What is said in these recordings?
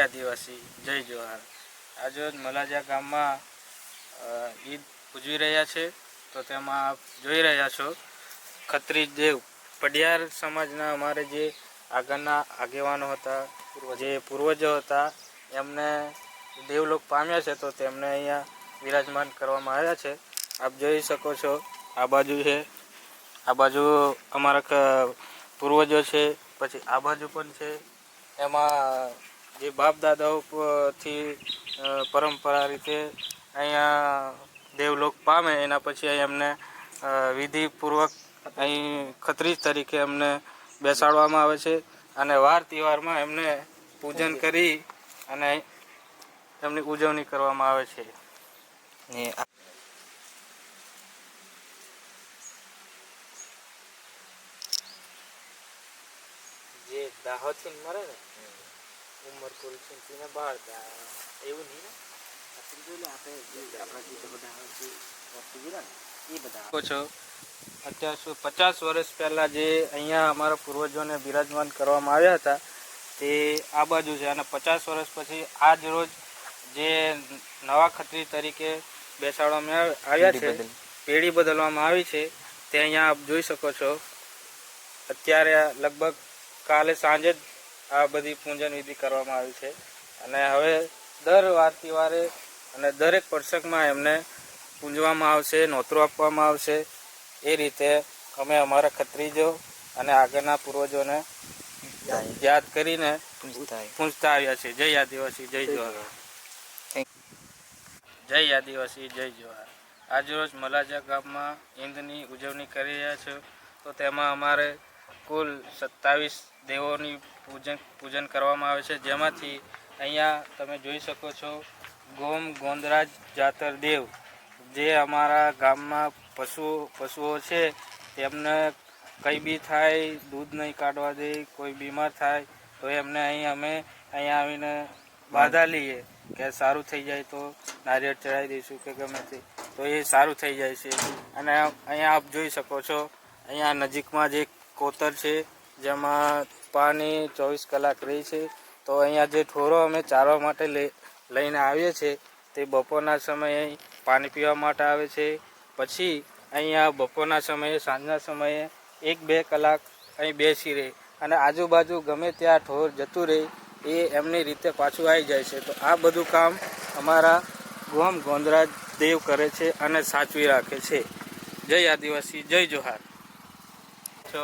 આદિવાસી, જય જોહાર. આજે મલાજા ગામમાં ઈદ ઉજવી રહ્યા છે. તો તેમાં આપ જોઈ રહ્યા છો, ખત્રી દેવ, પડિયાર સમાજના અમારે જે આગળના આગેવાનો હતા જે પૂર્વજો હતા, એમને દેવલોક પામ્યા છે, તો તેમને અહીંયા વિરાજમાન કરવામાં આવ્યા છે. આપ જોઈ શકો છો, આ બાજુ છે, આ બાજુ અમારા પૂર્વજો છે, પછી આ બાજુ પણ છે. એમાં જે બાપ દાદાઓ થી પરંપરા રીતે અહીંયા દેવલોક પામે એના પછી અહીં એમને વિધિપૂર્વક અહીં ખત્રીજ તરીકે એમને બેસાડવામાં આવે છે અને વાર તહેવારમાં એમને પૂજન કરી અને એમની ઉજવણી કરવામાં આવે છે. ને જે દાહોદથી મરે ને ઉમરકુલથી બહાર એવું નહીં ને? શકો છો અત્યારસો પચાસ વર્ષ પહેલાં જે અહીંયા અમારા પૂર્વજોને બિરાજમાન કરવામાં આવ્યા હતા તે આ બાજુ છે. અને પચાસ વર્ષ પછી આજ રોજ જે નવા ખત્રી તરીકે બેસાડવામાં આવ્યા છે પેઢી બદલવામાં આવી છે તે અહીંયા આપ જોઈ શકો છો. અત્યારે લગભગ કાલે સાંજે જ આ બધી પૂજન વિધિ કરવામાં આવી છે. અને હવે દર વાર તહેવારે અને દરેક પ્રસંગમાં એમને પૂંજવામાં આવશે નોતરો આપવામાં આવશે. એ રીતે અમે અમારા ખત્રીજો અને આગળના પૂર્વજોને યાદ કરીને પૂંજતા આવ્યા. છે જય આદિવાસી જય જોહાર જય આદિવાસી જય જોહાર આજરોજ મલાજા ગામમાં ઈંદની ઉજવણી કરી રહ્યા છે. તો તેમાં અમારે કુલ સત્તાવીસ દેવોની પૂજન પૂજન કરવામાં આવે છે. જેમાંથી અહીંયા તમે જોઈ શકો છો, ગોમ ગોંદરાજ જાતર દેવ, જે અમારા ગામમાં પશુઓ પશુઓ છે, તેમને કંઈ બી થાય, દૂધ નહીં કાઢવા દે, કોઈ બીમાર થાય, તો એમને અહીં અમે અહીંયા આવીને બાધા લઈએ કે સારું થઈ જાય તો નારિયેળ ચડાવી દઈશું કે ગમે તે. તો એ સારું થઈ જાય છે. અને અહીંયા આપ જોઈ શકો છો, અહીંયા નજીકમાં જે કોતર છે, જેમાં પાણી ચોવીસ કલાક રહે છે. તો અહીંયા જે ઠોરો અમે ચારવા માટે લઈ લઈને આવીએ છીએ, તે બપોરના સમયે પાણી પીવા માટે આવે છે. પછી અહીંયા બપોરના સમયે, સાંજના સમયે એક બે કલાક અહીં બેસી રહે. અને આજુબાજુ ગમે ત્યાં ઠોર જતું રહે, એ એમની રીતે પાછું આવી જાય છે. તો આ બધું કામ અમારા ગોમ ગોંદરાજ દેવ કરે છે અને સાચવી રાખે છે. જય આદિવાસી, જય જોહાર. છો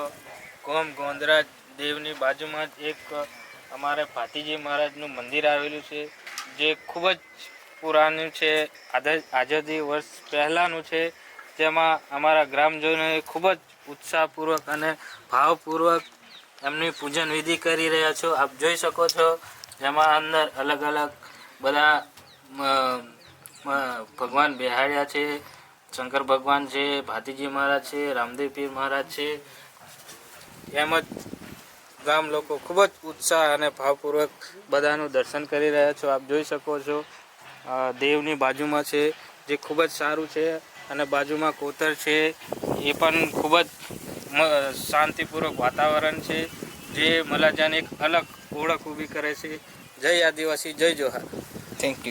ગોમ ગોંદરા દેવની બાજુમાં જ એક અમારે ભાતીજી મહારાજનું મંદિર આવેલું છે, જે ખૂબ જ પુરાણું છે આઝા- આઝાદી વર્ષ પહેલાંનું છે, જેમાં અમારા ગ્રામજનોએ ખૂબ જ ઉત્સાહપૂર્વક અને ભાવપૂર્વક એમની પૂજન વિધિ કરી રહ્યા છો. આપ જોઈ શકો છો, જેમાં અંદર અલગ અલગ બધા ભગવાન બિહાર્યા છે, શંકર ભગવાન છે, ભાતીજી મહારાજ છે, રામદેવ પીર મહારાજ છે એમ જ ગામ લોકો ખૂબ જ ઉત્સાહ અને ભાવપૂર્વક બધાનું દર્શન કરી રહ્યા છો. આપ જોઈ શકો છો દેવની બાજુમાં છે, જે ખૂબ જ સારું છે અને બાજુમાં કોતર છે. એ પણ ખૂબ જ શાંતિપૂર્વક વાતાવરણ છે, જે મલાજાને એક અલગ ઓળખ ઊભી કરે છે. જય આદિવાસી, જય જોહાર. Thank you